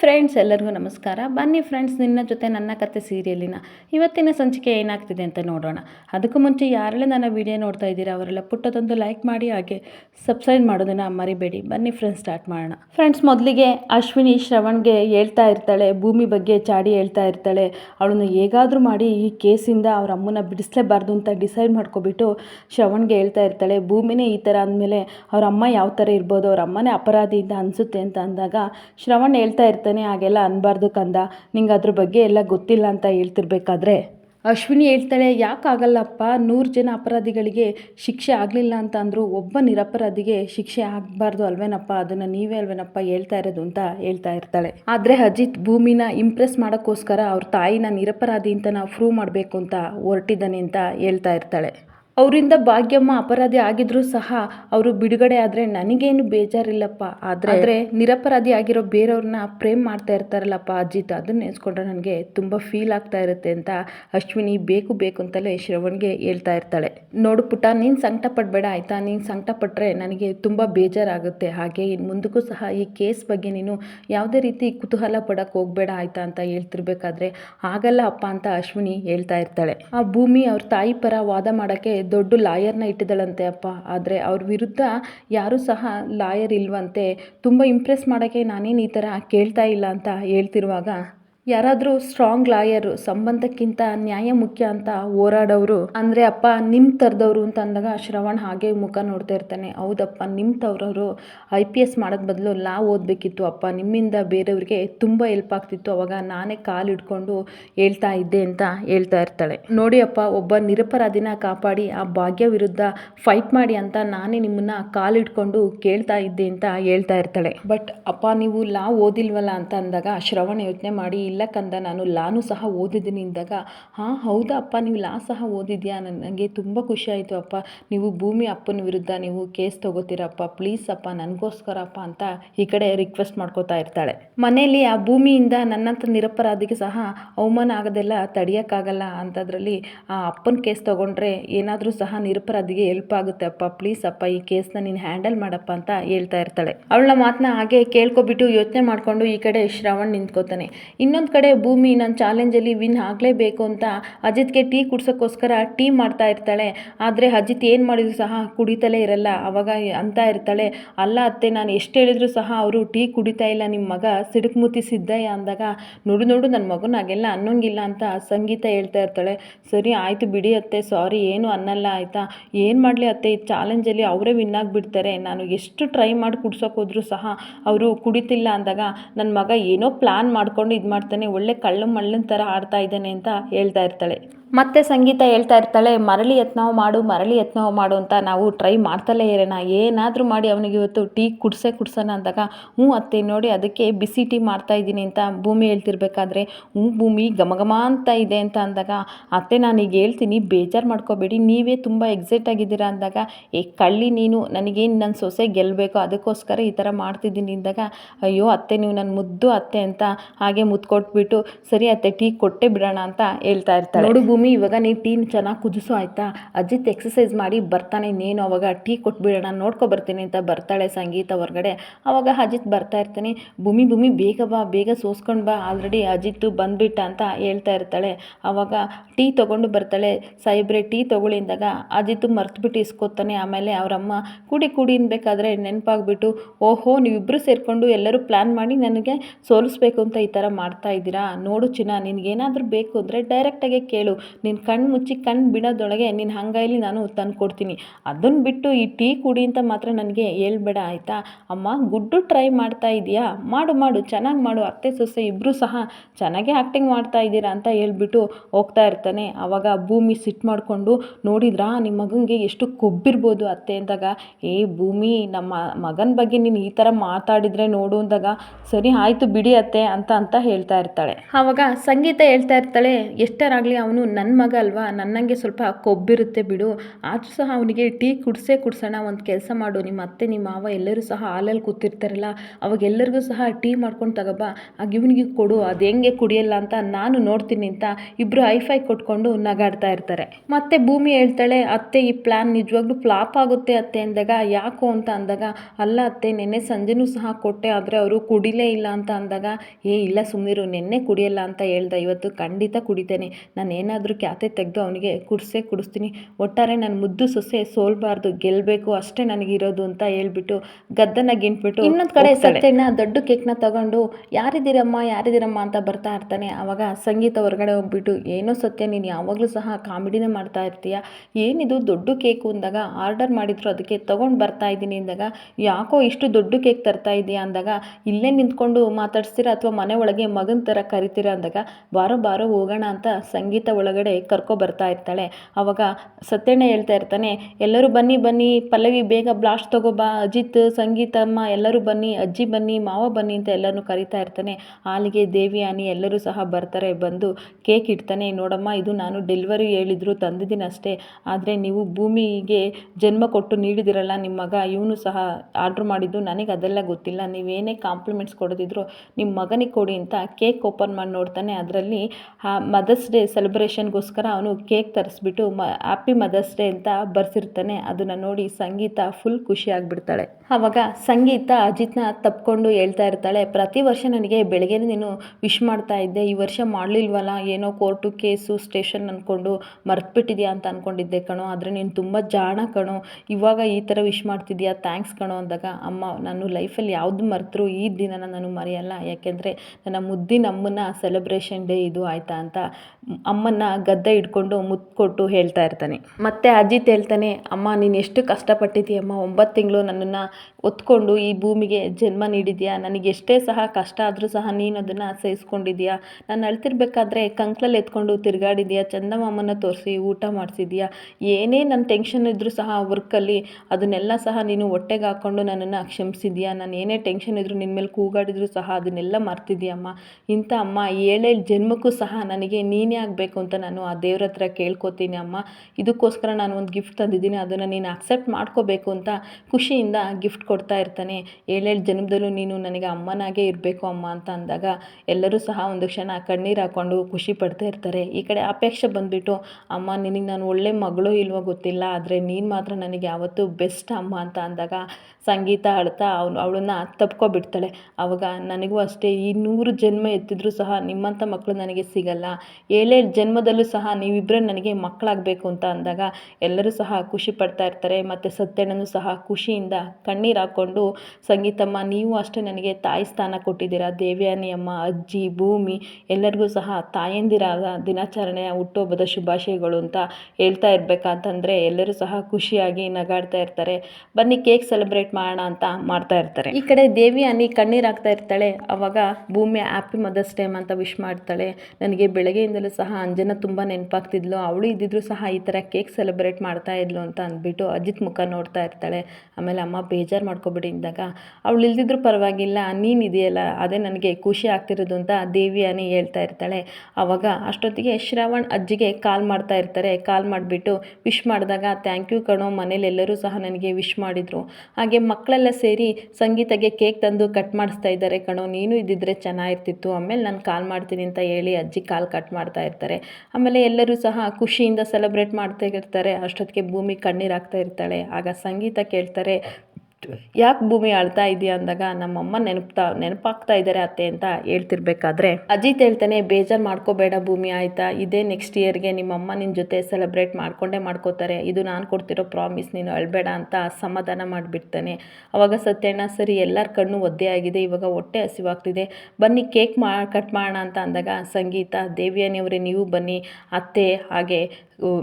Friends, ಎಲ್ಲರಿಗೂ ನಮಸ್ಕಾರ. ಬನ್ನಿ ಫ್ರೆಂಡ್ಸ್, ನಿನ್ನ ಜೊತೆ ನನ್ನ ಕತೆ ಸೀರಿಯಲಿನ ಇವತ್ತಿನ ಸಂಚಿಕೆ ಏನಾಗ್ತಿದೆ ಅಂತ ನೋಡೋಣ. ಅದಕ್ಕೂ ಮುಂಚೆ ಯಾರೆಲ್ಲ ನನ್ನ ವಿಡಿಯೋ ನೋಡ್ತಾ ಇದ್ದೀರಾ, ಅವರೆಲ್ಲ ಪುಟ್ಟದೊಂದು ಲೈಕ್ ಮಾಡಿ ಹಾಗೆ ಸಬ್ಸ್ಕ್ರೈಬ್ ಮಾಡೋದನ್ನು ಮರಿಬೇಡಿ. ಬನ್ನಿ ಫ್ರೆಂಡ್ಸ್, ಸ್ಟಾರ್ಟ್ ಮಾಡೋಣ. ಫ್ರೆಂಡ್ಸ್, ಮೊದಲಿಗೆ ಅಶ್ವಿನಿ ಶ್ರವಣ್ಗೆ ಹೇಳ್ತಾ ಇರ್ತಾಳೆ, ಭೂಮಿ ಬಗ್ಗೆ ಚಾಡಿ ಹೇಳ್ತಾ ಇರ್ತಾಳೆ. ಅವಳನ್ನು ಹೇಗಾದರೂ ಮಾಡಿ ಈ ಕೇಸಿಂದ ಅವ್ರ ಅಮ್ಮನ ಬಿಡಿಸ್ಲೇಬಾರ್ದು ಅಂತ ಡಿಸೈಡ್ ಮಾಡ್ಕೊಬಿಟ್ಟು ಶ್ರವಣ್ಗೆ ಹೇಳ್ತಾ ಇರ್ತಾಳೆ, ಭೂಮಿನೇ ಈ ಥರ ಅಂದಮೇಲೆ ಅವ್ರ ಅಮ್ಮ ಯಾವ ಥರ ಇರ್ಬೋದು, ಅವ್ರ ಅಮ್ಮನೇ ಅಪರಾಧಿಯಿಂದ ಅಂತ ಅನಿಸುತ್ತೆ ಅಂತ ಅಂದಾಗ ಶ್ರವಣ್ ಹೇಳ್ತಾ ಇರ್ತಾನೆ ಹಾಗೆಲ್ಲ ಅನ್ಬಾರ್ದು ಕಂದ. ನಿಂಗೆ ಅದ್ರ ಬಗ್ಗೆ ಎಲ್ಲ ಗೊತ್ತಿಲ್ಲ ಅಂತ ಹೇಳ್ತಿರ್ಬೇಕಾದ್ರೆ? ಅಶ್ವಿನಿ ಹೇಳ್ತಾಳೆ, ಯಾಕಾಗಲ್ಲಪ್ಪ? ನೂರು ಜನ ಅಪರಾಧಿಗಳಿಗೆ ಶಿಕ್ಷೆ ಆಗಲಿಲ್ಲ ಅಂತ ಅಂದರೂ ಒಬ್ಬ ನಿರಪರಾಧಿಗೆ ಶಿಕ್ಷೆ ಆಗಬಾರ್ದು ಅಲ್ವೇನಪ್ಪ? ಅದನ್ನು ನೀವೇ ಅಲ್ವೇನಪ್ಪ ಹೇಳ್ತಾ ಇರೋದು ಅಂತ ಹೇಳ್ತಾ ಇರ್ತಾಳೆ. ಆದರೆ ಅಜಿತ್ ಭೂಮಿನ ಇಂಪ್ರೆಸ್ ಮಾಡೋಕ್ಕೋಸ್ಕರ ಅವ್ರ ತಾಯಿನ ನಿರಪರಾಧಿ ಅಂತ ನಾವು ಪ್ರೂವ್ ಮಾಡಬೇಕು ಅಂತ ಹೊರಟಿದ್ದಾನೆ ಅಂತ ಹೇಳ್ತಾ ಇರ್ತಾಳೆ. ಅವರಿಂದ ಭಾಗ್ಯಮ್ಮ ಅಪರಾಧಿ ಆಗಿದ್ರೂ ಸಹ ಅವರು ಬಿಡುಗಡೆ ಆದರೆ ನನಗೇನು ಬೇಜಾರಿಲ್ಲಪ್ಪ. ಆದರೆ ನಿರಪರಾಧಿ ಆಗಿರೋ ಬೇರೆಯವ್ರನ್ನ ಪ್ರೇಮ್ ಮಾಡ್ತಾ ಇರ್ತಾರಲ್ಲಪ್ಪ ಅಜಿತ್ ಅದನ್ನ ನೆನೆಸ್ಕೊಂಡ್ರೆ ನನಗೆ ತುಂಬ ಫೀಲ್ ಆಗ್ತಾ ಇರುತ್ತೆ ಅಂತ ಅಶ್ವಿನಿ ಬೇಕು ಬೇಕು ಅಂತಲೇ ಶ್ರವಣ್ಗೆ ಹೇಳ್ತಾ ಇರ್ತಾಳೆ. ನೋಡು ಪುಟ್ಟ ನೀನು ಸಂಕಟ ಪಡಬೇಡ ಆಯಿತಾ? ನೀನು ಸಂಕಟ ಪಟ್ಟರೆ ನನಗೆ ತುಂಬ ಬೇಜಾರಾಗುತ್ತೆ. ಹಾಗೆ ಇನ್ನು ಮುಂದಕ್ಕೂ ಸಹ ಈ ಕೇಸ್ ಬಗ್ಗೆ ನೀನು ಯಾವುದೇ ರೀತಿ ಕುತೂಹಲ ಪಡೋಕ್ಕೆ ಹೋಗಬೇಡ ಆಯಿತಾ ಅಂತ ಹೇಳ್ತಿರ್ಬೇಕಾದ್ರೆ ಆಗಲ್ಲ ಅಪ್ಪ ಅಂತ ಅಶ್ವಿನಿ ಹೇಳ್ತಾ ಇರ್ತಾಳೆ. ಆ ಭೂಮಿ ಅವ್ರ ತಾಯಿ ಪರ ವಾದ ಮಾಡೋಕ್ಕೆ ದೊಡ್ಡ ಲಾಯರ್ನ ಇಟ್ಟಿದ್ದಾಳಂತೆ ಅಪ್ಪ. ಆದರೆ ಅವ್ರ ವಿರುದ್ಧ ಯಾರೂ ಸಹ ಲಾಯರ್ ಇಲ್ವಂತೆ. ತುಂಬ ಇಂಪ್ರೆಸ್ ಮಾಡೋಕ್ಕೆ ನಾನೇನು ಈ ಥರ ಕೇಳ್ತಾ ಇಲ್ಲ ಅಂತ ಹೇಳ್ತಿರುವಾಗ ಯಾರಾದರೂ ಸ್ಟ್ರಾಂಗ್ ಲಾಯರು ಸಂಬಂಧಕ್ಕಿಂತ ನ್ಯಾಯ ಮುಖ್ಯ ಅಂತ ಹೋರಾಡೋರು ಅಂದರೆ ಅಪ್ಪ ನಿಮ್ಮ ಥರದವ್ರು ಅಂತ ಅಂದಾಗ ಶ್ರವಣ್ ಹಾಗೆ ಮುಖ ನೋಡ್ತಾ ಇರ್ತಾನೆ. ಹೌದಪ್ಪ ನಿಮ್ಮ ತವರವರು ಐ ಪಿ ಎಸ್ ಮಾಡೋದ್ ಬದಲು ಲಾ ಓದಬೇಕಿತ್ತು ಅಪ್ಪ. ನಿಮ್ಮಿಂದ ಬೇರೆಯವ್ರಿಗೆ ತುಂಬ ಹೆಲ್ಪ್ ಆಗ್ತಿತ್ತು. ಅವಾಗ ನಾನೇ ಕಾಲು ಹಿಡ್ಕೊಂಡು ಹೇಳ್ತಾ ಇದ್ದೆ ಅಂತ ಹೇಳ್ತಾ ಇರ್ತಾಳೆ. ನೋಡಿ ಅಪ್ಪ, ಒಬ್ಬ ನಿರಪರಾಧಿನ ಕಾಪಾಡಿ, ಆ ಭಾಗ್ಯ ವಿರುದ್ಧ ಫೈಟ್ ಮಾಡಿ ಅಂತ ನಾನೇ ನಿಮ್ಮನ್ನ ಕಾಲು ಹಿಡ್ಕೊಂಡು ಕೇಳ್ತಾ ಇದ್ದೆ ಅಂತ ಹೇಳ್ತಾ ಇರ್ತಾಳೆ. ಬಟ್ ಅಪ್ಪ, ನೀವು ಲಾ ಓದಿಲ್ವಲ್ಲ ಅಂತ ಅಂದಾಗ ಶ್ರವಣ ಯೋಚನೆ ಮಾಡಿ ಇಲ್ಲ ಕಂದ, ನಾನು ಲಾನು ಸಹ ಓದಿದ್ದೀನಿ ಅಂದಾಗ, ಹಾಂ, ಹೌದಾ ಅಪ್ಪ, ನೀವು ಲಾ ಸಹ ಓದಿದ್ಯಾ? ನನಗೆ ತುಂಬ ಖುಷಿ ಆಯಿತು ಅಪ್ಪ. ನೀವು ಭೂಮಿ ಅಪ್ಪನ ವಿರುದ್ಧ ನೀವು ಕೇಸ್ ತೊಗೋತೀರಪ್ಪ. ಪ್ಲೀಸ್ ಅಪ್ಪ ನನಗೋಸ್ಕರ ಅಪ್ಪ ಅಂತ ಈ ಕಡೆ ರಿಕ್ವೆಸ್ಟ್ ಮಾಡ್ಕೋತಾ ಇರ್ತಾಳೆ. ಮನೆಯಲ್ಲಿ ಆ ಭೂಮಿಯಿಂದ ನನ್ನಂಥ ನಿರಪರಾಧಿಗೆ ಸಹ ಅವಮಾನ ಆಗೋದೆಲ್ಲ ತಡೆಯೋಕ್ಕಾಗಲ್ಲ ಅಂಥದ್ರಲ್ಲಿ ಆ ಅಪ್ಪನ ಕೇಸ್ ತೊಗೊಂಡ್ರೆ ಏನಾದರೂ ಸಹ ನಿರಪರಾಧಿಗೆ ಹೆಲ್ಪ್ ಆಗುತ್ತೆ ಅಪ್ಪ. ಪ್ಲೀಸ್ ಅಪ್ಪ, ಈ ಕೇಸ್ನ ನೀನು ಹ್ಯಾಂಡಲ್ ಮಾಡಪ್ಪ ಅಂತ ಹೇಳ್ತಾ ಇರ್ತಾಳೆ. ಅವಳ ಮಾತನ್ನ ಹಾಗೆ ಕೇಳ್ಕೊಬಿಟ್ಟು ಯೋಚನೆ ಮಾಡಿಕೊಂಡು ಈ ಕಡೆ ಶ್ರವಣ್ ನಿಂತ್ಕೋತಾನೆ. ಇನ್ನೊಂದು ಕಡೆ ಭೂಮಿ ನನ್ನ ಚಾಲೆಂಜಲ್ಲಿ ವಿನ್ ಆಗಲೇಬೇಕು ಅಂತ ಅಜಿತ್ಗೆ ಟೀ ಕುಡ್ಸೋಕ್ಕೋಸ್ಕರ ಟೀ ಮಾಡ್ತಾ ಇರ್ತಾಳೆ. ಆದರೆ ಅಜಿತ್ ಏನು ಮಾಡಿದ್ರು ಸಹ ಕುಡಿತಲೇ ಇರಲ್ಲ. ಅವಾಗ ಅಂತ ಇರ್ತಾಳೆ. ಅಲ್ಲ ಅತ್ತೆ, ನಾನು ಎಷ್ಟು ಹೇಳಿದ್ರು ಸಹ ಅವರು ಟೀ ಕುಡಿತಾ ಇಲ್ಲ. ನಿಮ್ಮ ಮಗ ಸಿಡುಕ್ಮೂತಿ ಸಿದ್ದಯ್ಯ ಅಂದಾಗ ನೋಡು ನೋಡು ನನ್ನ ಮಗನ ಹಾಗೆಲ್ಲ ಅನ್ನೋಂಗಿಲ್ಲ ಅಂತ ಸಂಗೀತ ಹೇಳ್ತಾ ಇರ್ತಾಳೆ. ಸರಿ, ಆಯಿತು ಬಿಡಿ ಅತ್ತೆ ಸಾರಿ ಏನು ಅನ್ನಲ್ಲ ಆಯಿತಾ? ಏನು ಮಾಡಲಿ ಅತ್ತೆ? ಈ ಚಾಲೆಂಜಲ್ಲಿ ಅವರೇ ವಿನ್ ಆಗಿಬಿಡ್ತಾರೆ. ನಾನು ಎಷ್ಟು ಟ್ರೈ ಮಾಡಿ ಕುಡ್ಸೋಕೆ ಹೋದ್ರು ಸಹ ಅವರು ಕುಡಿತಿಲ್ಲ ಅಂದಾಗ ನನ್ನ ಮಗ ಏನೋ ಪ್ಲ್ಯಾನ್ ಮಾಡ್ಕೊಂಡು ಇದು ಮಾಡ್ತಾನೆ ಒಳ್ಳೆ ಕಳ್ಳು ಮಳ್ಳನ ತರ ಆಡ್ತಾ ಇದ್ದಾನೆ ಅಂತ ಹೇಳ್ತಾ ಇರ್ತಾಳೆ. ಮತ್ತೆ ಸಂಗೀತ ಹೇಳ್ತಾ ಇರ್ತಾಳೆ, ಮರಳಿ ಯತ್ನವ ಮಾಡು, ಮರಳಿ ಯತ್ನವ ಮಾಡು ಅಂತ ನಾವು ಟ್ರೈ ಮಾಡ್ತಲೇ ಇರೋಣ. ಏನಾದರೂ ಮಾಡಿ ಅವನಿಗೆ ಇವತ್ತು ಟೀ ಕುಡ್ಸೇ ಕುಡ್ಸೋಣ ಅಂದಾಗ, ಹ್ಞೂ ಅತ್ತೆ ನೋಡಿ ಅದಕ್ಕೆ ಬಿಸಿ ಟೀ ಮಾಡ್ತಾ ಇದ್ದೀನಿ ಅಂತ ಭೂಮಿ ಹೇಳ್ತಿರ್ಬೇಕಾದ್ರೆ, ಹ್ಞೂ ಭೂಮಿ ಘಮ ಘಮ ಅಂತ ಇದೆ ಅಂತ ಅಂದಾಗ, ಅತ್ತೆ ನಾನೀಗ ಹೇಳ್ತೀನಿ, ಬೇಜಾರು ಮಾಡ್ಕೋಬೇಡಿ, ನೀವೇ ತುಂಬ ಎಕ್ಸೈಟ್ ಆಗಿದ್ದೀರಾ ಅಂದಾಗ, ಏ ಕಳ್ಳಿ ನೀನು, ನನಗೇನು ನನ್ನ ಸೊಸೆ ಗೆಲ್ಲಬೇಕು ಅದಕ್ಕೋಸ್ಕರ ಈ ಥರ ಮಾಡ್ತಿದ್ದೀನಿ ಅಂದಾಗ, ಅಯ್ಯೋ ಅತ್ತೆ ನೀವು ನನ್ನ ಮುದ್ದು ಅತ್ತೆ ಅಂತ ಹಾಗೆ ಮುದ್ದು ಕೊಟ್ಬಿಟ್ಟು ಸರಿ ಅತ್ತೆ ಟೀ ಕೊಟ್ಟೆ ಬಿಡೋಣ ಅಂತ ಹೇಳ್ತಾ ಇರ್ತಾಳೆ. ನೋಡು ಇವಾಗ ನೀನು ಟೀ ಚೆನ್ನಾಗಿ ಕುದಿಸು, ಆಯಿತಾ? ಅಜಿತ್ ಎಕ್ಸಸೈಸ್ ಮಾಡಿ ಬರ್ತಾನೆ ನೀನು ಅವಾಗ ಟೀ ಕೊಟ್ಬಿಡೋಣ, ನೋಡ್ಕೊ ಬರ್ತೀನಿ ಅಂತ ಬರ್ತಾಳೆ ಸಂಗೀತ ಹೊರಗಡೆ. ಅವಾಗ ಅಜಿತ್ ಬರ್ತಾ ಇರ್ತಾನೆ, ಭೂಮಿ ಭೂಮಿ, ಬೇಗ ಬಾ, ಬೇಗ ಸೋಸ್ಕೊಂಡು ಬಾ, ಆಲ್ರೆಡಿ ಅಜಿತ್ತು ಬಂದುಬಿಟ್ಟ ಅಂತ ಹೇಳ್ತಾ ಇರ್ತಾಳೆ. ಅವಾಗ ಟೀ ತೊಗೊಂಡು ಬರ್ತಾಳೆ ಸಾಯಿಬ್ರೆ ಟೀ ಅಂದಾಗ ಅಜಿತ್ ಮರ್ತುಬಿಟ್ಟು ಇಸ್ಕೋತಾನೆ, ಆಮೇಲೆ ಅವರಮ್ಮ, ಕುಡಿ ಕುಡಿ ಅನ್ಬೇಕಾದ್ರೆ ನೆನಪಾಗ್ಬಿಟ್ಟು, ಓಹೋ ನೀವಿಬ್ಬರು ಸೇರಿಕೊಂಡು ಎಲ್ಲರೂ ಪ್ಲ್ಯಾನ್ ಮಾಡಿ ನನಗೆ ಸೋಲಿಸ್ಬೇಕು ಅಂತ ಈ ಥರ ಮಾಡ್ತಾ ಇದ್ದೀರಾ? ನೋಡು ಚಿನ್ನ, ನಿನಗೇನಾದರೂ ಬೇಕು ಅಂದರೆ ಡೈರೆಕ್ಟಾಗೆ ಕೇಳು. ನಿನ್ನ ಕಣ್ಣು ಮುಚ್ಚಿ ಕಣ್ಣು ಬಿಡೋದೊಳಗೆ ನಿನ್ನ ಹಂಗೈಲಿ ನಾನು ತಂದು ಕೊಡ್ತೀನಿ. ಅದನ್ನು ಬಿಟ್ಟು ಈ ಟೀ ಕುಡಿ ಅಂತ ಮಾತ್ರ ನನಗೆ ಹೇಳ್ಬೇಡ, ಆಯಿತಾ? ಅಮ್ಮ, ಗುಡ್ಡು ಟ್ರೈ ಮಾಡ್ತಾ ಇದೆಯಾ? ಮಾಡು ಮಾಡು. ಚೆನ್ನಾಗಿ ಮಾಡು. ಅತ್ತೆ, ಸೊಸೆ ಇಬ್ಬರೂ ಸಹ ಚೆನ್ನಾಗೇ ಆ್ಯಕ್ಟಿಂಗ್ ಮಾಡ್ತಾ ಇದ್ದೀರಾ ಅಂತ ಹೇಳ್ಬಿಟ್ಟು ಹೋಗ್ತಾ ಇರ್ತಾನೆ. ಆವಾಗ ಭೂಮಿ ಸಿಟ್ಟು ಮಾಡಿಕೊಂಡು, ನೋಡಿದ್ರಾ ನಿಮ್ಮ ಮಗನಿಗೆ ಎಷ್ಟು ಕೊಬ್ಬಿರ್ಬೋದು ಅತ್ತೆ ಅಂದಾಗ. ಏ, ಭೂಮಿ, ನಮ್ಮ ಮಗನ ಬಗ್ಗೆ ನೀನು ಈ ಥರ ಮಾತಾಡಿದರೆ ನೋಡು ಅಂದಾಗ, ಸರಿ, ಆಯಿತು ಬಿಡಿ ಅತ್ತೆ ಅಂತ ಅಂತ ಹೇಳ್ತಾ ಇರ್ತಾಳೆ. ಆವಾಗ ಸಂಗೀತ ಹೇಳ್ತಾ ಇರ್ತಾಳೆ, ಎಷ್ಟರಾಗಲಿ ಅವನು ನನ್ನ ಮಗ ಅಲ್ವಾ? ನನ್ನಂಗೆ ಸ್ವಲ್ಪ ಕೊಬ್ಬಿರುತ್ತೆ ಬಿಡು. ಆದರೂ ಸಹ ಅವನಿಗೆ ಟೀ ಕುಡಿಸೇ ಕುಡಿಸೋಣ, ಒಂದು ಕೆಲಸ ಮಾಡು. ನಿಮ್ಮ ಅತ್ತೆ ನಿಮ್ಮ ಮಾವ ಎಲ್ಲರೂ ಸಹ ಹಾಲಲ್ಲಿ ಕೂತಿರ್ತಾರಲ್ಲ, ಅವಾಗ ಎಲ್ಲರಿಗೂ ಸಹ ಟೀ ಮಾಡ್ಕೊಂಡು ತಗೋಬಾ. ಆಗ ಇವನಿಗೆ ಕೊಡು. ಅದು ಹೆಂಗೆ ಕುಡಿಯಲ್ಲ ಅಂತ ನಾನು ನೋಡ್ತೀನಿ ಅಂತ ಇಬ್ಬರು ಹೈಫೈ ಕೊಟ್ಕೊಂಡು ನಗಾಡ್ತಾ ಇರ್ತಾರೆ. ಮತ್ತೆ ಭೂಮಿ ಹೇಳ್ತಾಳೆ, ಅತ್ತೆ, ಈ ಪ್ಲ್ಯಾನ್ ನಿಜವಾಗ್ಲೂ ಫ್ಲಾಪ್ ಆಗುತ್ತೆ ಅತ್ತೆ, ಅಂದಾಗ, ಯಾಕೋ ಅಂತ ಅಂದಾಗ, ಅಲ್ಲ ಅತ್ತೆ, ನೆನ್ನೆ ಸಂಜೆನೂ ಸಹ ಕೊಟ್ಟೆ, ಆದರೆ ಅವರು ಕುಡಿಲೇ ಇಲ್ಲ ಅಂತ ಅಂದಾಗ, ಏ, ಇಲ್ಲ ಸುಮ್ಮನಿರು ನೆನ್ನೆ ಕುಡಿಯಲ್ಲ ಅಂತ ಹೇಳ್ದೆ, ಇವತ್ತು ಖಂಡಿತ ಕುಡಿತೇನೆ. ನಾನು ಏನಾದರೂ ಕ್ಯಾತೆ ತೆಗೆದು ಅವನಿಗೆ ಕುಡಿಸೇ ಕುಡಿಸ್ತೀನಿ. ಒಟ್ಟಾರೆ ನಾನು ಮುದ್ದು ಸೊಸೆ ಸೋಲ್ಬಾರ್ದು ಗೆಲ್ಲಬೇಕು ಅಷ್ಟೇ ನನಗಿರೋದು ಅಂತ ಹೇಳ್ಬಿಟ್ಟು ಗದ್ದನ ಗಿಂಟ್ಬಿಟ್ಟು ಇನ್ನೊಂದು ಕಡೆ ಸತ್ಯನ ದೊಡ್ಡ ಕೇಕ್ನ ತಗೊಂಡು ಯಾರಿದ್ದೀರಮ್ಮ ಯಾರಿದ್ದೀರಮ್ಮ ಅಂತ ಬರ್ತಾ ಇರ್ತಾನೆ. ಆವಾಗ ಸಂಗೀತ ಹೊರಗಡೆ ಹೋಗ್ಬಿಟ್ಟು ಏನೋ ಸತ್ಯ ನೀನು ಯಾವಾಗಲೂ ಸಹ ಕಾಮಿಡಿನೇ ಮಾಡ್ತಾ ಇರ್ತೀಯ? ಏನಿದು ದೊಡ್ಡ ಕೇಕು ಅಂದಾಗ ಆರ್ಡರ್ ಮಾಡಿದ್ರು ಅದಕ್ಕೆ ತೊಗೊಂಡು ಬರ್ತಾ ಇದ್ದೀನಿ ಅಂದಾಗ ಯಾಕೋ ಇಷ್ಟು ದೊಡ್ಡ ಕೇಕ್ ತರ್ತಾ ಇದೆಯಾ ಅಂದಾಗ ಇಲ್ಲೇ ನಿಂತ್ಕೊಂಡು ಮಾತಾಡ್ಸ್ತೀರಾ ಅಥವಾ ಮನೆ ಒಳಗೆ ಮಗನ ಥರ ಕರಿತೀರಾ ಅಂದಾಗ ಬಾರೋ ಬಾರೋ ಹೋಗೋಣ ಅಂತ ಸಂಗೀತ ಒಳಗಡೆ ಕರ್ಕೊ ಬರ್ತಾ ಇರ್ತಾಳೆ. ಆವಾಗ ಸತ್ಯಣ್ಣ ಹೇಳ್ತಾ ಇರ್ತಾನೆ, ಎಲ್ಲರೂ ಬನ್ನಿ ಬನ್ನಿ, ಪಲ್ಲವಿ ಬೇಗ ಬ್ಲಾಸ್ಟ್ ತಗೋಬಾ ಅಜಿತ್ ಸಂಗೀತಮ್ಮ ಎಲ್ಲರೂ ಬನ್ನಿ, ಅಜ್ಜಿ ಬನ್ನಿ, ಮಾವ ಬನ್ನಿ ಅಂತ ಎಲ್ಲರೂ ಕರಿತಾ ಇರ್ತಾನೆ. ದೇವಿ, ಆನಿ ಎಲ್ಲರೂ ಸಹ ಬರ್ತಾರೆ, ಬಂದು ಕೇಕ್ ಇಡ್ತಾನೆ. ನೋಡಮ್ಮ, ಇದು ನಾನು ಡೆಲಿವರಿ ಹೇಳಿದ್ರು, ತಂದಿದ್ದೀನಿ ಅಷ್ಟೇ. ಆದರೆ ನೀವು ಭೂಮಿಗೆ ಜನ್ಮ ಕೊಟ್ಟು ನೀಡಿದಿರಲ್ಲ ನಿಮ್ಮ ಮಗ ಇವನು ಸಹ ಆರ್ಡ್ರ್ ಮಾಡಿದ್ದು, ನನಗೆ ಅದೆಲ್ಲ ಗೊತ್ತಿಲ್ಲ. ನೀವೇನೇ ಕಾಂಪ್ಲಿಮೆಂಟ್ಸ್ ಕೊಡೋದಿದ್ರು ನಿಮ್ಮ ಮಗನಿಗೆ ಕೊಡಿ ಅಂತ ಕೇಕ್ ಓಪನ್ ಮಾಡಿ ನೋಡ್ತಾನೆ. ಅದರಲ್ಲಿ ಮದರ್ಸ್ ಡೇ ಸೆಲೆಬ್ರೇಷನ್ಗೋಸ್ಕರ ಅವನು ಕೇಕ್ ತರಿಸ್ಬಿಟ್ಟು ಮ ಹ್ಯಾಪಿ ಮದರ್ಸ್ ಡೇ ಅಂತ ಬರ್ಸಿರ್ತಾನೆ. ಅದನ್ನು ನೋಡಿ ಸಂಗೀತ ಫುಲ್ ಖುಷಿ ಆಗಿಬಿಡ್ತಾಳೆ. ಆವಾಗ ಸಂಗೀತ ಅಜಿತ್ನ ತಪ್ಕೊಂಡು ಹೇಳ್ತಾ ಇರ್ತಾಳೆ. ಪ್ರತಿ ವರ್ಷ ನನಗೆ ಬೆಳಗ್ಗೆ ನೀನು ವಿಶ್ ಮಾಡ್ತಾ ಇದ್ದೆ. ಈ ವರ್ಷ ಮಾಡಲಿಲ್ವಲ್ಲ? ಏನೋ ಕೋರ್ಟು ಕೇಸು ಸ್ಟೇಷನ್ ಅಂದ್ಕೊಂಡು ಮರ್ತ್ಬಿಟ್ಟಿದ್ಯಾ ಅಂತ ಅಂದ್ಕೊಂಡಿದ್ದೆ ಕಣೋ. ಆದರೆ ನೀನು ತುಂಬ ಜಾಣ ಕಣೋ. ಇವಾಗ ಈ ಥರ ವಿಶ್ ಮಾಡ್ತಿದ್ಯಾ? ಥ್ಯಾಂಕ್ಸ್ ಕಣೋ ಅಂದಾಗ, ಅಮ್ಮ, ನಾನು ಲೈಫಲ್ಲಿ ಯಾವುದು ಮರೆತರೂ ಈ ದಿನನ ನಾನು ಮರೆಯಲ್ಲ. ಯಾಕೆಂದರೆ ನನ್ನ ಮುದ್ದಿನ ಅಮ್ಮನ ಸೆಲೆಬ್ರೇಷನ್ ಡೇ ಇದು ಆಯಿತಾ? ಅಂತ ಅಮ್ಮನ ಗದ್ದೆ ಇಟ್ಕೊಂಡು ಮುತ್ಕೊಟ್ಟು ಹೇಳ್ತಾ ಇರ್ತಾನೆ. ಮತ್ತೆ ಅಜಿತ್ ಹೇಳ್ತಾನೆ, ಅಮ್ಮ, ನೀನು ಎಷ್ಟು ಕಷ್ಟಪಟ್ಟಿದ್ದೀಯಮ್ಮ ಒಂಬತ್ತು ತಿಂಗಳು ನನ್ನನ್ನು ಒತ್ಕೊಂಡು ಈ ಭೂಮಿಗೆ ಜನ್ಮ ನೀಡಿದ್ಯಾ ನನಗೆ ಎಷ್ಟೇ ಸಹ ಕಷ್ಟ ಆದರೂ ಸಹ ನೀನು ಅದನ್ನು ಸಹಿಸ್ಕೊಂಡಿದ್ಯಾ ನಾನು ಅಳ್ತಿರ್ಬೇಕಾದ್ರೆ ಕಂಕ್ಲಲ್ಲಿ ಎತ್ಕೊಂಡು ತಿರುಗಾಡಿದ್ಯಾ ಚಂದಮಾಮನ ತೋರಿಸಿ ಊಟ ಮಾಡಿಸಿದ್ಯಾ ಏನೇ ನನ್ನ ಟೆನ್ಷನ್ ಇದ್ದರೂ ಸಹ ವರ್ಕಲ್ಲಿ ಅದನ್ನೆಲ್ಲ ಸಹ ನೀನು ಹೊಟ್ಟೆಗೆ ಹಾಕ್ಕೊಂಡು ನನ್ನನ್ನು ಕ್ಷಮಿಸಿದ್ಯಾ ನಾನು ಏನೇ ಟೆನ್ಷನ್ ಇದ್ದರೂ ನಿನ್ನ ಮೇಲೆ ಕೂಗಾಡಿದ್ರು ಸಹ ಅದನ್ನೆಲ್ಲ ಮರ್ತಿದ್ಯಮ್ಮ ಇಂಥ ಅಮ್ಮ ಏಳೇಳು ಜನ್ಮಕ್ಕೂ ಸಹ ನನಗೆ ನೀನೇ ಆಗಬೇಕು ಅಂತ ನಾನು ಆ ದೇವ್ರ ಹತ್ರ ಕೇಳ್ಕೊತೀನಿ, ಅಮ್ಮ, ಇದಕ್ಕೋಸ್ಕರ ನಾನು ಒಂದು ಗಿಫ್ಟ್ ತಂದಿದ್ದೀನಿ, ಅದನ್ನು ನೀನು ಅಕ್ಸೆಪ್ಟ್ ಮಾಡ್ಕೋಬೇಕು ಅಂತ ಖುಷಿಯಿಂದ ಗಿಫ್ಟ್ ಕೊಡ್ತಾ ಇರ್ತಾನೆ. ಏಳೇಳು ಜನ್ಮದಲ್ಲೂ ನೀನು ನನಗೆ ಅಮ್ಮನಾಗೇ ಇರಬೇಕು, ಅಮ್ಮ ಅಂತ ಅಂದಾಗ ಎಲ್ಲರೂ ಸಹ ಒಂದು ಕ್ಷಣ ಕಣ್ಣೀರು ಹಾಕ್ಕೊಂಡು ಖುಷಿ ಪಡ್ತಾ ಇರ್ತಾರೆ. ಈ ಕಡೆ ಅಪೇಕ್ಷೆ ಬಂದುಬಿಟ್ಟು, ಅಮ್ಮ, ನಿನಗೆ ನಾನು ಒಳ್ಳೆ ಮಗಳು ಇಲ್ವೋ ಗೊತ್ತಿಲ್ಲ, ಆದರೆ ನೀನು ಮಾತ್ರ ನನಗೆ ಯಾವತ್ತೂ ಬೆಸ್ಟ್ ಅಮ್ಮ ಅಂತ ಅಂದಾಗ ಸಂಗೀತ ಅಳ್ತಾ ಅವನು, ಅವಳನ್ನ ತಪ್ಕೊಬಿಡ್ತಾಳೆ. ಆವಾಗ ನನಗೂ ಅಷ್ಟೇ, ಈ ನೂರು ಜನ್ಮ ಎತ್ತಿದ್ರೂ ಸಹ ನಿಮ್ಮಂಥ ಮಕ್ಕಳು ನನಗೆ ಸಿಗಲ್ಲ. ಏಳೇಳು ಜನ್ಮದಲ್ಲೂ ಸಹ ನೀವಿಬ್ಬರೇ ನನಗೆ ಮಕ್ಕಳಾಗಬೇಕು ಅಂತ ಅಂದಾಗ ಎಲ್ಲರೂ ಸಹ ಖುಷಿ ಪಡ್ತಾ ಇರ್ತಾರೆ ಮತ್ತು ಸತ್ಯಣ್ಣನೂ ಸಹ ಖುಷಿಯಿಂದ ಕಣ್ಣೀರು ಹಾಕ್ಕೊಂಡು, ಸಂಗೀತಮ್ಮ, ನೀವು ಅಷ್ಟೇ ನನಗೆ ತಾಯಿ ಸ್ಥಾನ ಕೊಟ್ಟಿದ್ದೀರಾ? ದೇವ್ಯಾನಿ ಅಮ್ಮ ಅಜ್ಜಿ, ಭೂಮಿ, ಎಲ್ಲರಿಗೂ ಸಹ ತಾಯಂದಿರಾದ ದಿನಾಚರಣೆಯ ಹುಟ್ಟುಹಬ್ಬದ ಶುಭಾಶಯಗಳು ಅಂತ ಹೇಳ್ತಾ ಇರಬೇಕಂತಂದರೆ ಎಲ್ಲರೂ ಸಹ ಖುಷಿಯಾಗಿ ನಗಾಡ್ತಾ ಇರ್ತಾರೆ. ಬನ್ನಿ ಕೇಕ್ ಸೆಲೆಬ್ರೇಟ್ ಮಾಡೋಣ ಅಂತ ಮಾಡ್ತಾ ಇರ್ತಾರೆ. ಈ ಕಡೆ ದೇವಿಯಾನಿ ಕಣ್ಣೀರು ಹಾಕ್ತಾ ಇರ್ತಾಳೆ, ಅವಾಗ ಭೂಮಿ ಹ್ಯಾಪಿ ಮದರ್ಸ್ ಡೇಮ್ ಅಂತ ವಿಶ್ ಮಾಡ್ತಾಳೆ. ನನಗೆ ಬೆಳಗ್ಗೆಯಿಂದಲೂ ಸಹ ಅಂಜನ ತುಂಬ ನೆನಪಾಗ್ತಿದ್ಲು. ಅವಳು ಇದ್ದಿದ್ರು ಸಹ ಈ ಥರ ಕೇಕ್ ಸೆಲೆಬ್ರೇಟ್ ಮಾಡ್ತಾ ಇದ್ಲು ಅಂತ ಅಂದ್ಬಿಟ್ಟು ಅಜಿತ್ ಮುಖ ನೋಡ್ತಾ ಇರ್ತಾಳೆ. ಆಮೇಲೆ ಅಮ್ಮ ಬೇಜಾರು ಮಾಡ್ಕೊಬಿಡಿ ಅಂದಾಗ, ಅವಳು ಇಲ್ದಿದ್ರು ಪರವಾಗಿಲ್ಲ, ನೀನು ಇದೆಯಲ್ಲ, ಅದೇ ನನಗೆ ಖುಷಿ ಆಗ್ತಿರೋದು ಅಂತ ದೇವಿ ಅನಿ ಹೇಳ್ತಾ ಇರ್ತಾಳೆ. ಆವಾಗ ಅಷ್ಟೊತ್ತಿಗೆ ಶ್ರವಣ್ ಅಜ್ಜಿಗೆ ಕಾಲ್ ಮಾಡ್ತಾ ಇರ್ತಾರೆ. ಕಾಲ್ ಮಾಡಿಬಿಟ್ಟು, ವಿಶ್ ಮಾಡಿದಾಗ ಥ್ಯಾಂಕ್ ಯು ಕಣೋ ಮನೇಲೆಲ್ಲರೂ ಸಹ ನನಗೆ ವಿಶ್ ಮಾಡಿದರು. ಹಾಗೆ ಮಕ್ಕಳೆಲ್ಲ ಸೇರಿ ಸಂಗೀತಗೆ ಕೇಕ್ ತಂದು ಕಟ್ ಮಾಡಿಸ್ತಾ ಇದ್ದಾರೆ ಕಣೋ, ನೀನು ಇದ್ದಿದ್ರೆ ಚೆನ್ನಾಗಿರ್ತಿತ್ತು. ಆಮೇಲೆ ನಾನು ಕಾಲ್ ಮಾಡ್ತೀನಿ ಅಂತ ಹೇಳಿ ಅಜ್ಜಿ ಕಾಲ್ ಕಟ್ ಮಾಡ್ತಾ ಇರ್ತಾರೆ. ಆಮೇಲೆ ಎಲ್ಲರೂ ಸಹ ಖುಷಿಯಿಂದ ಸೆಲೆಬ್ರೇಟ್ ಮಾಡ್ತಾ ಇರ್ತಾರೆ. ಅಷ್ಟೊತ್ತಿಗೆ ಭೂಮಿ ಕಣ್ಣೀರು ಹಾಕ್ತಾ ಇರ್ತಾಳೆ. ಆಗ ಸಂಗೀತ ಕೇಳ್ತಾರೆ. ಯಾಕೆ ಭೂಮಿ ಅಳ್ತಾ ಇದೆಯಾ ಅಂದಾಗ ನಮ್ಮಮ್ಮ ನೆನಪ್ತಾ, ನೆನಪಾಗ್ತಾ ಇದ್ದಾರೆ ಅತ್ತೆ ಅಂತ ಹೇಳ್ತಿರ್ಬೇಕಾದ್ರೆ. ಅಜಿತ್ ಹೇಳ್ತಾನೆ, ಬೇಜಾರು ಮಾಡ್ಕೋಬೇಡ ಭೂಮಿ ಆಯಿತಾ, ಇದೇ ನೆಕ್ಸ್ಟ್ ಇಯರ್ಗೆ ನಿಮ್ಮಮ್ಮ ನಿನ್ನ ಜೊತೆ ಸೆಲೆಬ್ರೇಟ್ ಮಾಡ್ಕೊಂಡೇ ಮಾಡ್ಕೋತಾರೆ. ಇದು ನಾನು ಕೊಡ್ತಿರೋ ಪ್ರಾಮಿಸ್ ನೀನು ಅಳ್ಬೇಡ ಅಂತ ಸಮಾಧಾನ ಮಾಡಿಬಿಡ್ತಾನೆ. ಅವಾಗ ಸತ್ಯಣ್ಣ, ಸರಿ, ಎಲ್ಲರ ಕಣ್ಣು ಒದ್ದೆ ಆಗಿದೆ, ಇವಾಗ ಹೊಟ್ಟೆ ಹಸಿವಾಗ್ತಿದೆ. ಬನ್ನಿ ಕೇಕ್ ಮಾ ಕಟ್ ಮಾಡೋಣ ಅಂತ ಅಂದಾಗ ಸಂಗೀತ, ದೇವಿಯನಿಯವರೇ, ನೀವು ಬನ್ನಿ, ಅತ್ತೆ, ಹಾಗೆ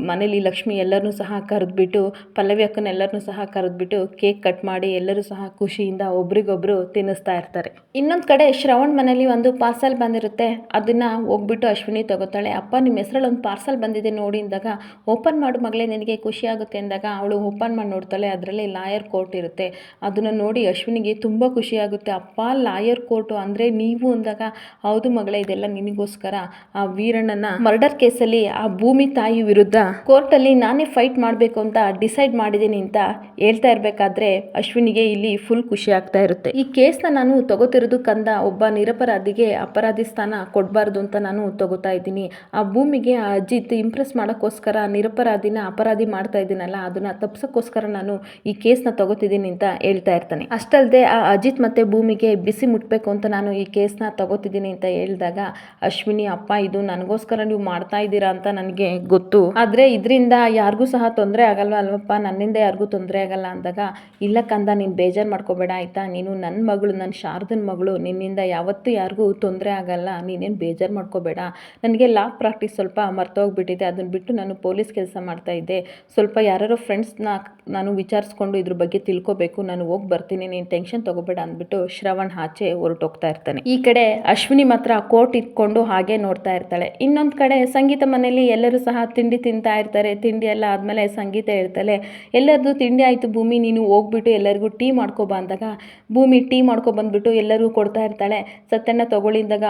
ಮನೇಲಿ ಲಕ್ಷ್ಮಿ ಎಲ್ಲರನ್ನೂ ಸಹ ಕರೆದ್ಬಿಟ್ಟು ಪಲ್ಲವಿ ಅಕ್ಕನ ಎಲ್ಲರನ್ನೂ ಸಹ ಕರೆದ್ಬಿಟ್ಟು ಕೇಕ್ ಕಟ್ ಮಾಡಿ ಎಲ್ಲರೂ ಸಹ ಖುಷಿಯಿಂದ ಒಬ್ರಿಗೊಬ್ರು ತಿನ್ನಿಸ್ತಾ ಇರ್ತಾರೆ. ಇನ್ನೊಂದು ಕಡೆ ಶ್ರವಣ್ ಮನೇಲಿ ಒಂದು ಪಾರ್ಸಲ್ ಬಂದಿರುತ್ತೆ. ಅದನ್ನು ಹೋಗ್ಬಿಟ್ಟು ಅಶ್ವಿನಿ ತಗೋತಾಳೆ. ಅಪ್ಪ ನಿಮ್ಮ ಹೆಸರಲ್ಲಿ ಒಂದು ಪಾರ್ಸಲ್ ಬಂದಿದೆ ನೋಡಿ ಅಂದಾಗ, ಓಪನ್ ಮಾಡು ಮಗಳೇ, ನಿನಗೆ ಖುಷಿ ಆಗುತ್ತೆ ಅಂದಾಗ ಅವಳು ಓಪನ್ ಮಾಡಿ ನೋಡ್ತಾಳೆ. ಅದರಲ್ಲಿ ಲಾಯರ್ ಕೋರ್ಟ್ ಇರುತ್ತೆ. ಅದನ್ನು ನೋಡಿ ಅಶ್ವಿನಿಗೆ ತುಂಬ ಖುಷಿ ಆಗುತ್ತೆ. ಅಪ್ಪ, ಲಾಯರ್ ಕೋರ್ಟು ಅಂದರೆ ನೀವು ಅಂದಾಗ, ಹೌದು ಮಗಳೇ, ಇದೆಲ್ಲ ನಿನಗೋಸ್ಕರ. ಆ ವೀರಣ್ಣನ ಮರ್ಡರ್ ಕೇಸಲ್ಲಿ ಆ ಭೂಮಿ ತಾಯಿ ವಿರುದ್ಧ ಕೋರ್ಟಲ್ಲಿ ನಾನೇ ಫೈಟ್ ಮಾಡಬೇಕು ಅಂತ ಡಿಸೈಡ್ ಮಾಡಿದ್ದೀನಿ ಅಂತ ಹೇಳ್ತಾ ಇರಬೇಕಾದ್ರೆ ಅಶ್ವಿನಿಗೆ ಇಲ್ಲಿ ಫುಲ್ ಖುಷಿ ಆಗ್ತಾ ಇರುತ್ತೆ. ಈ ಕೇಸ್ನ ನಾನು ತಗೋತಿರೋದು ಕಂದ ಒಬ್ಬ ನಿರಪರಾಧಿಗೆ ಅಪರಾಧಿ ಸ್ಥಾನ ಕೊಡಬಾರ್ದು ಅಂತ ನಾನು ತಗೋತಾ ಇದ್ದೀನಿ. ಆ ಭೂಮಿಗೆ ಆ ಅಜಿತ್ ಇಂಪ್ರೆಸ್ ಮಾಡೋಕ್ಕೋಸ್ಕರ ನಿರಪರಾಧಿನ ಅಪರಾಧಿ ಮಾಡ್ತಾ ಇದ್ದೀನಲ್ಲ, ಅದನ್ನ ತಪ್ಸೋಕ್ಕೋಸ್ಕರ ನಾನು ಈ ಕೇಸ್ನ ತಗೋತಿದ್ದೀನಿ ಅಂತ ಹೇಳ್ತಾ ಇರ್ತಾನೆ. ಅಷ್ಟಲ್ಲದೆ ಆ ಅಜಿತ್ ಮತ್ತೆ ಭೂಮಿಗೆ ಬಿಸಿ ಮುಟ್ಬೇಕು ಅಂತ ನಾನು ಈ ಕೇಸ್ನ ತಗೋತಿದ್ದೀನಿ ಅಂತ ಹೇಳಿದಾಗ, ಅಶ್ವಿನಿ, ಅಪ್ಪ, ಇದು ನನಗೋಸ್ಕರ ನೀವು ಮಾಡ್ತಾ ಇದ್ದೀರಾ ಅಂತ ನನಗೆ ಗೊತ್ತು. ಆದರೆ ಇದರಿಂದ ಯಾರಿಗೂ ಸಹ ತೊಂದರೆ ಆಗಲ್ವ ಅಲ್ವಪ್ಪ? ನನ್ನಿಂದ ಯಾರಿಗೂ ತೊಂದರೆ ಆಗಲ್ಲ ಅಂದಾಗ, ಇಲ್ಲ ಕಂದ, ನೀನು ಬೇಜಾರು ಮಾಡ್ಕೋಬೇಡ, ಆಯಿತಾ? ನೀನು ನನ್ನ ಮಗಳು ನನ್ನ ಶಾರದನ ಮಗಳು, ನಿನ್ನಿಂದ ಯಾವತ್ತೂ ಯಾರಿಗೂ ತೊಂದರೆ ಆಗಲ್ಲ, ನೀನೇನು ಬೇಜಾರು ಮಾಡ್ಕೋಬೇಡ. ನನಗೆ ಲಾ ಪ್ರಾಕ್ಟೀಸ್ ಸ್ವಲ್ಪ ಮರ್ತೋಗ್ಬಿಟ್ಟಿದೆ ಅದನ್ನು ಬಿಟ್ಟು ನಾನು ಪೊಲೀಸ್ ಕೆಲಸ ಮಾಡ್ತಾ ಇದ್ದೆ. ಸ್ವಲ್ಪ ಯಾರೋ ಫ್ರೆಂಡ್ಸ್ನ ನಾನು ವಿಚಾರಿಸ್ಕೊಂಡು ಇದ್ರ ಬಗ್ಗೆ ತಿಳ್ಕೊಬೇಕು, ನಾನು ಹೋಗಿ ಬರ್ತೀನಿ, ನೀನು ಟೆನ್ಷನ್ ತೊಗೋಬೇಡ ಅಂದ್ಬಿಟ್ಟು ಶ್ರವಣ್ ಆಚೆ ಹೊರಟೋಗ್ತಾ ಇರ್ತಾನೆ. ಈ ಕಡೆ ಅಶ್ವಿನಿ ಮಾತ್ರ ಕೋಟ್ ಇಟ್ಕೊಂಡು ಹಾಗೆ ನೋಡ್ತಾ ಇರ್ತಾಳೆ. ಇನ್ನೊಂದು ಕಡೆ ಸಂಗೀತ ಮನೆಯಲ್ಲಿ ಎಲ್ಲರೂ ಸಹ ತಿಂಡಿ ತಿಂತಾ ಇರ್ತಾರೆ, ತಿಂಡಿ ಎಲ್ಲ ಆದಮೇಲೆ ಸಂಗೀತ ಹೇಳ್ತಾಳೆ ಎಲ್ಲರದು ತಿಂಡಿ ಆಯಿತು ಭೂಮಿ, ನೀನು ಹೋಗ್ಬಿಟ್ಟು ಎಲ್ಲರಿಗೂ ಟೀ ಮಾಡ್ಕೊಬಾ ಅಂದಾಗ, ಭೂಮಿ ಟೀ ಮಾಡ್ಕೊಬಂದ್ಬಿಟ್ಟು ಎಲ್ಲರಿಗೂ ಕೊಡ್ತಾ ಇರ್ತಾಳೆ. ಸತ್ಯಣ್ಣ ತಗೊಳ್ಳಿಂದಾಗ,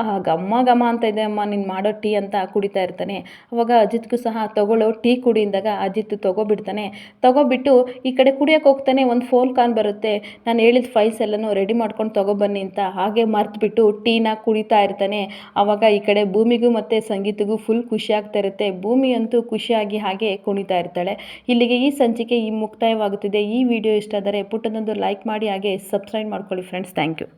ಆಹಾ ಗಮ್ಮ ಘಮ ಅಂತ ಇದೆ ಅಮ್ಮ, ನೀನು ಮಾಡೋ ಟೀ ಅಂತ ಕುಡಿತಾ ಇರ್ತಾನೆ. ಅವಾಗ ಅಜಿತ್ಗೂ ಸಹ ತಗೊಳ್ಳೋ ಟೀ ಕುಡಿಯಿಂದಾಗ ಅಜಿತ್ ತೊಗೊಬಿಡ್ತಾನೆ. ತಗೊಬಿಟ್ಟು, ಈ ಕಡೆ ಕುಡಿಯೋಕೆ ಹೋಗ್ತಾನೆ, ಒಂದು ಫೋನ್ ಕಾಲ್ ಬರುತ್ತೆ. ನಾನು ಹೇಳಿದ ಫೈಲ್ಸ್ ಎಲ್ಲನೂ ರೆಡಿ ಮಾಡ್ಕೊಂಡು ತಗೊಬನ್ನಿ ಅಂತ ಹಾಗೆ ಮರ್ತುಬಿಟ್ಟು ಟೀನ ಕುಡಿತಾ ಇರ್ತಾನೆ. ಆವಾಗ ಈ ಕಡೆ ಭೂಮಿಗೂ ಮತ್ತು ಸಂಗೀತಗೂ ಫುಲ್ ಖುಷಿ ಆಗ್ತಾ ಇರುತ್ತೆ. ಭೂಮಿ ಅಂತೂ ಖುಷಿಯಾಗಿ ಹಾಗೆ ಕುಣಿತಾ ಇರ್ತಾಳೆ. ಇಲ್ಲಿಗೆ ಈ ಸಂಚಿಕೆ ಈ ಮುಕ್ತಾಯವಾಗುತ್ತಿದೆ. ಈ ವಿಡಿಯೋ ಇಷ್ಟ ಆದರೆ ಪುಟ್ಟದೊಂದು ಲೈಕ್ ಮಾಡಿ ಹಾಗೆ ಸಬ್ಸ್ಕ್ರೈಬ್ ಮಾಡ್ಕೊಳ್ಳಿ ಫ್ರೆಂಡ್ಸ್. Thank you.